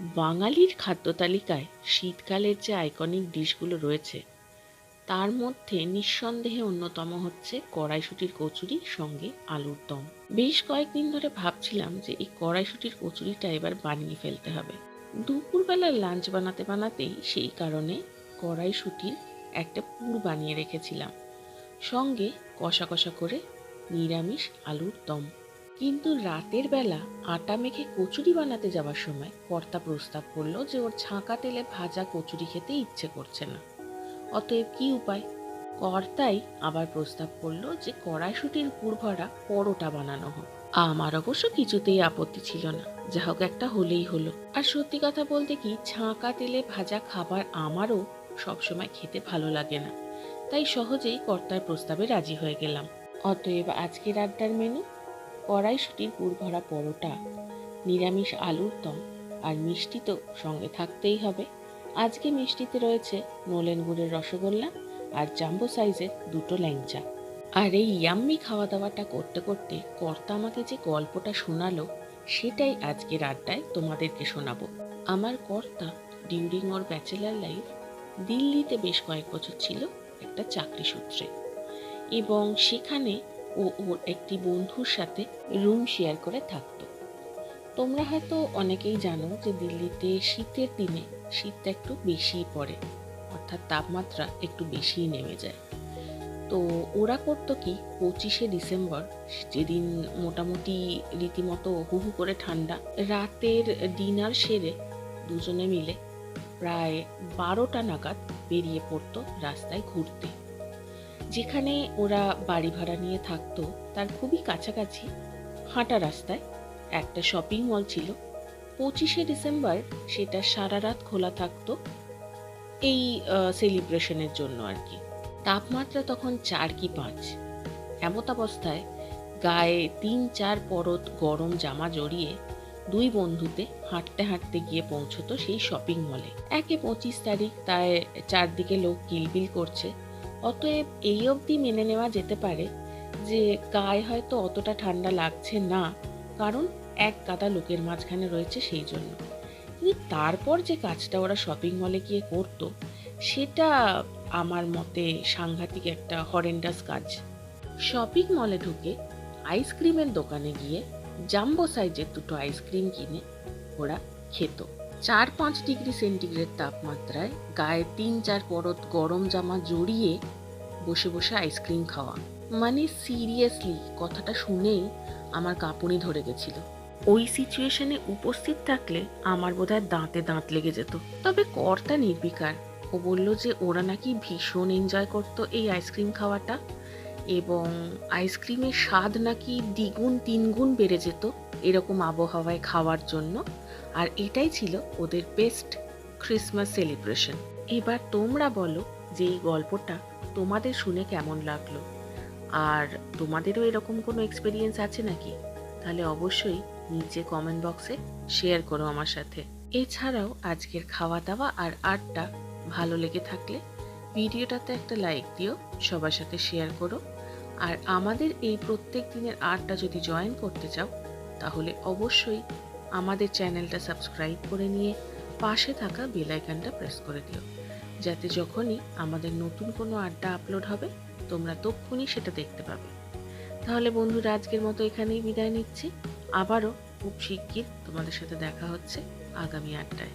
বাঙালির খাদ্য তালিকায় শীতকালের যে আইকনিক ডিশগুলো রয়েছে, তার মধ্যে নিঃসন্দেহে অন্যতম হচ্ছে কড়াইশুটির কচুরি, সঙ্গে আলুর দম। বেশ কয়েকদিন ধরে ভাবছিলাম যে এই কড়াইশুটির কচুরিটা এবার বানিয়ে ফেলতে হবে। দুপুরবেলার লাঞ্চ বানাতে বানাতেই সেই কারণে কড়াইশুটির একটা পুর বানিয়ে রেখেছিলাম। সঙ্গে কষা কষা করে নিরামিষ আলুর দম। কিন্তু রাতের বেলা আটা মেখে কচুরি বানাতে যাওয়ার সময় কর্তা প্রস্তাব করল যে ওর ছাঁকা তেলে ভাজা কচুরি খেতে ইচ্ছে করছে না। অতএব কি উপায়? কর্তাই আবার প্রস্তাব করল যে কড়াইশুটির পুর ভরা পরোটা বানানো হোক। আমার অবশ্য কিছুতেই আপত্তি ছিল না, যা হোক একটা হলেই হলো। আর সত্যি কথা বলতে কি, ছাঁকা তেলে ভাজা খাবার আমারও সবসময় খেতে ভালো লাগে না। তাই সহজেই কর্তার প্রস্তাবে রাজি হয়ে গেলাম। অতএব আজকের আড্ডার মেনু কড়াইশুটির পুর ভরা পরোটা, নিরামিষ আলুর দম আর মিষ্টি তো সঙ্গে থাকতেই হবে। আজকে মিষ্টিতে রয়েছে নলেন গুড়ের রসগোল্লা আর জাম্বো সাইজের দুটো ল্যাংচা। আর এই ইয়াম্মি খাওয়া দাওয়াটা করতে করতে কর্তা আমাকে যে গল্পটা শোনালো, সেটাই আজকের আড্ডায় তোমাদেরকে শোনাবো। আমার কর্তা ডিউরিং ওর ব্যাচেলার লাইফ দিল্লিতে বেশ কয়েক বছর ছিল একটা চাকরি সূত্রে। এবং সেখানে ও ওর একটি বন্ধুর সাথে রুম শেয়ার করে থাকতো। তোমরা হয়তো অনেকেই জানো যে দিল্লিতে শীতের দিনে শীতটা একটু বেশিই পড়ে, অর্থাৎ তাপমাত্রা একটু বেশিই নেমে যায়। তো ওরা করতো কি, পঁচিশে ডিসেম্বর, যেদিন মোটামুটি রীতিমতো হু হু করে ঠান্ডা, রাতের ডিনার সেরে দুজনে মিলে প্রায় বারোটা নাগাদ বেরিয়ে পড়তো রাস্তায় ঘুরতে। যেখানে ওরা বাড়ি ভাড়া নিয়ে থাকতো, তার খুবই কাছাকাছি হাঁটা রাস্তায় একটা শপিং মল ছিল। পঁচিশে ডিসেম্বর সেটা সারা রাত খোলা থাকতো এই সেলিব্রেশনের জন্য আর কি। তাপমাত্রা তখন চার কি পাঁচ। এমত অবস্থায় গায়ে তিন চার পরত গরম জামা জড়িয়ে দুই বন্ধুতে হাঁটতে হাঁটতে গিয়ে পৌঁছতো সেই শপিং মলে একে পঁচিশ তারিখ তাই চারদিকে লোক কিলবিল করছে। অতএব এই অবধি মেনে নেওয়া যেতে পারে যে গায়ে হয়তো অতটা ঠান্ডা লাগছে না, কারণ এক কাদা লোকের মাঝখানে রয়েছে সেই জন্য। কিন্তু তারপর যে কাজটা ওরা শপিং মলে গিয়ে করতো, সেটা আমার মতে সাংঘাতিক একটা হরেন্ডাস কাজ। শপিং মলে ঢুকে আইসক্রিমের দোকানে গিয়ে জাম্বো সাইজের দুটো আইসক্রিম কিনে ওরা খেত। চার পাঁচ ডিগ্রি সেন্টিগ্রেড তাপমাত্রায় গায়ে তিন চার পরত গরম জামা জড়িয়ে বসে বসে আইসক্রিম খাওয়া। মানে সিরিয়াসলি কথাটা শুনেই আমার কাঁপুনি ধরে গেছিল। ওই সিচুয়েশনে উপস্থিত থাকলে আমার বোধহয় দাঁতে দাঁত লেগে যেত। তবে কর্তা নির্বিকার। ও বলল যে, ওরা নাকি ভীষণ এনজয় করতো এই আইসক্রিম খাওয়াটা। এবং আইসক্রিমের স্বাদ নাকি দ্বিগুণ তিনগুণ বেড়ে যেত এরকম আবহাওয়ায় খাওয়ার জন্য। আর এটাই ছিল ওদের বেস্ট ক্রিসমাস সেলিব্রেশন এবার তোমরা বলো যে এই গল্পটা তোমাদের শুনে কেমন লাগল? আর তোমাদেরও এরকম কোনো এক্সপিরিয়েন্স আছে নাকি? তাহলে অবশ্যই নিচে কমেন্ট বক্সে শেয়ার করো আমার সাথে। এছাড়াও আজকের খাওয়া দাওয়া আর আড্ডা ভালো লেগে থাকলে ভিডিওটাতে একটা লাইক দিও, সবার সাথে শেয়ার করো। আর আমাদের এই প্রত্যেক দিনের আড্ডা যদি জয়েন করতে চাও, তাহলে অবশ্যই আমাদের চ্যানেলটা সাবস্ক্রাইব করে নিয়ে পাশে থাকা বেল আইকনটা প্রেস করে দিও। যাতে যখনই আমাদের নতুন কোনো আড্ডা আপলোড হবে, তোমরা তক্ষুনি সেটা দেখতে পাবে। তাহলে বন্ধুরা, আজকের মতো এখানেই বিদায় নিচ্ছি। আবারও খুব শিগগির তোমাদের সাথে দেখা হচ্ছে আগামী আড্ডায়।